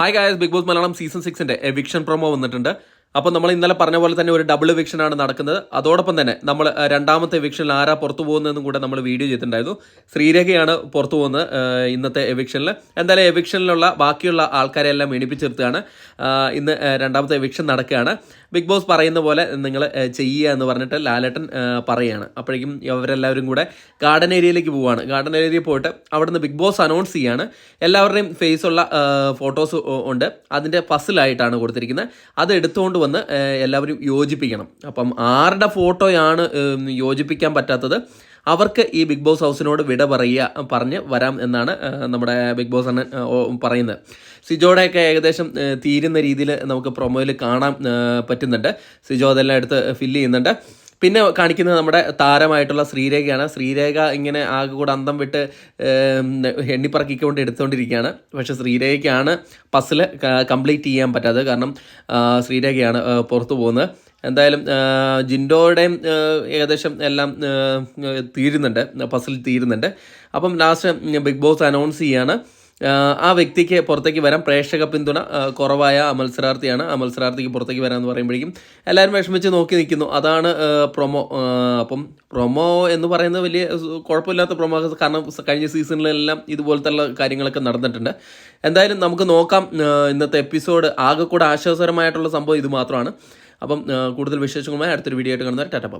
Hi guys big boss Malayalam season സിക്സിന്റെ eviction promo വന്നിട്ടുണ്ട്. അപ്പോൾ നമ്മൾ ഇന്നലെ പറഞ്ഞ പോലെ തന്നെ ഒരു ഡബിൾ എവിക്ഷൻ ആണ് നടക്കുന്നത്. അതോടൊപ്പം തന്നെ നമ്മൾ രണ്ടാമത്തെ വിക്ഷനിൽ ആരാ പുറത്തു പോകുന്നതെന്നും കൂടെ നമ്മൾ വീഡിയോ ചെയ്തിട്ടുണ്ടായിരുന്നു. ശ്രീരേഖയാണ് പുറത്തു പോകുന്നത് ഇന്നത്തെ എവിക്ഷനിൽ എന്തായാലും എവിക്ഷനിലുള്ള ബാക്കിയുള്ള ആൾക്കാരെ എല്ലാം എണിപ്പിച്ചെടുത്താണ് ഇന്ന് രണ്ടാമത്തെ എവിക്ഷൻ നടക്കുകയാണ്. ബിഗ് ബോസ് പറയുന്ന പോലെ നിങ്ങൾ ചെയ്യുക എന്ന് പറഞ്ഞിട്ട് ലാലേട്ടൻ പറയുകയാണ്. അപ്പോഴേക്കും അവരെല്ലാവരും കൂടെ ഗാർഡൻ ഏരിയയിലേക്ക് പോവുകയാണ്. ഗാർഡൻ ഏരിയയിൽ പോയിട്ട് അവിടുന്ന് ബിഗ് ബോസ് അനൗൺസ് ചെയ്യാണ്. എല്ലാവരുടെയും ഫേസുള്ള ഫോട്ടോസ് ഉണ്ട്. അതിന്റെ പസിലായിട്ടാണ് കൊടുത്തിരിക്കുന്നത്. അത് എടുത്തുകൊണ്ട് വന്ന് ആ, എല്ലാവരും യോജിപ്പിക്കണം. അപ്പം ആരുടെ ഫോട്ടോയാണ് യോജിപ്പിക്കാൻ പറ്റാത്തത് അവർക്ക് ഈ ബിഗ് ബോസ് ഹൗസിനോട് വിട പറയുക പറഞ്ഞ് വരാം എന്നാണ് നമ്മുടെ ബിഗ് ബോസ് അണ്ണൻ പറയുന്നത്. സിജോടെയൊക്കെ ഏകദേശം തീരുന്ന രീതിയിൽ നമുക്ക് പ്രൊമോയിൽ കാണാൻ പറ്റുന്നുണ്ട്. സിജോ അതെല്ലാം എടുത്ത് ഫില്ല് ചെയ്യുന്നുണ്ട്. പിന്നെ കാണിക്കുന്നത് നമ്മുടെ താരമായിട്ടുള്ള ശ്രീരേഖയാണ്. ശ്രീരേഖ ഇങ്ങനെ ആകെ കൂടെ അന്തം വിട്ട് എണ്ണിപ്പറക്കിക്കൊണ്ട് എടുത്തുകൊണ്ടിരിക്കുകയാണ്. പക്ഷേ ശ്രീരേഖയ്ക്കാണ് പസിൽ കംപ്ലീറ്റ് ചെയ്യാൻ പറ്റാത്തത്. കാരണം ശ്രീരേഖയാണ് പുറത്തു പോകുന്നത്. എന്തായാലും ജിൻഡോയുടെയും ഏകദേശം എല്ലാം തീരുന്നുണ്ട്. പസിൽ തീരുന്നുണ്ട്. അപ്പം ലാസ്റ്റ് ബിഗ് ബോസ് അനൗൺസ് ചെയ്യാണ്. ആ വ്യക്തിക്ക് പുറത്തേക്ക് വരാം പ്രേക്ഷക പിന്തുണ കുറവായ ആ മത്സരാർത്ഥിയാണ്. ആ മത്സരാർത്ഥിക്ക് പുറത്തേക്ക് വരാമെന്ന് പറയുമ്പോഴേക്കും എല്ലാവരും വിഷമിച്ച് നോക്കി നിൽക്കുന്നു. അതാണ് പ്രൊമോ അപ്പം പ്രൊമോ എന്ന് പറയുന്നത് വലിയ കുഴപ്പമില്ലാത്ത പ്രൊമോ കാരണം കഴിഞ്ഞ സീസണിലെല്ലാം ഇതുപോലത്തുള്ള കാര്യങ്ങളൊക്കെ നടന്നിട്ടുണ്ട്. എന്തായാലും നമുക്ക് നോക്കാം ഇന്നത്തെ എപ്പിസോഡ് ആകെ കൂടെ ആശ്വാസകരമായിട്ടുള്ള സംഭവം ഇത് മാത്രമാണ് അപ്പം കൂടുതൽ വിശേഷങ്ങളുമായി അടുത്തൊരു വീഡിയോ ആയിട്ട് കാണുന്നത് ടാറ്റപ്പം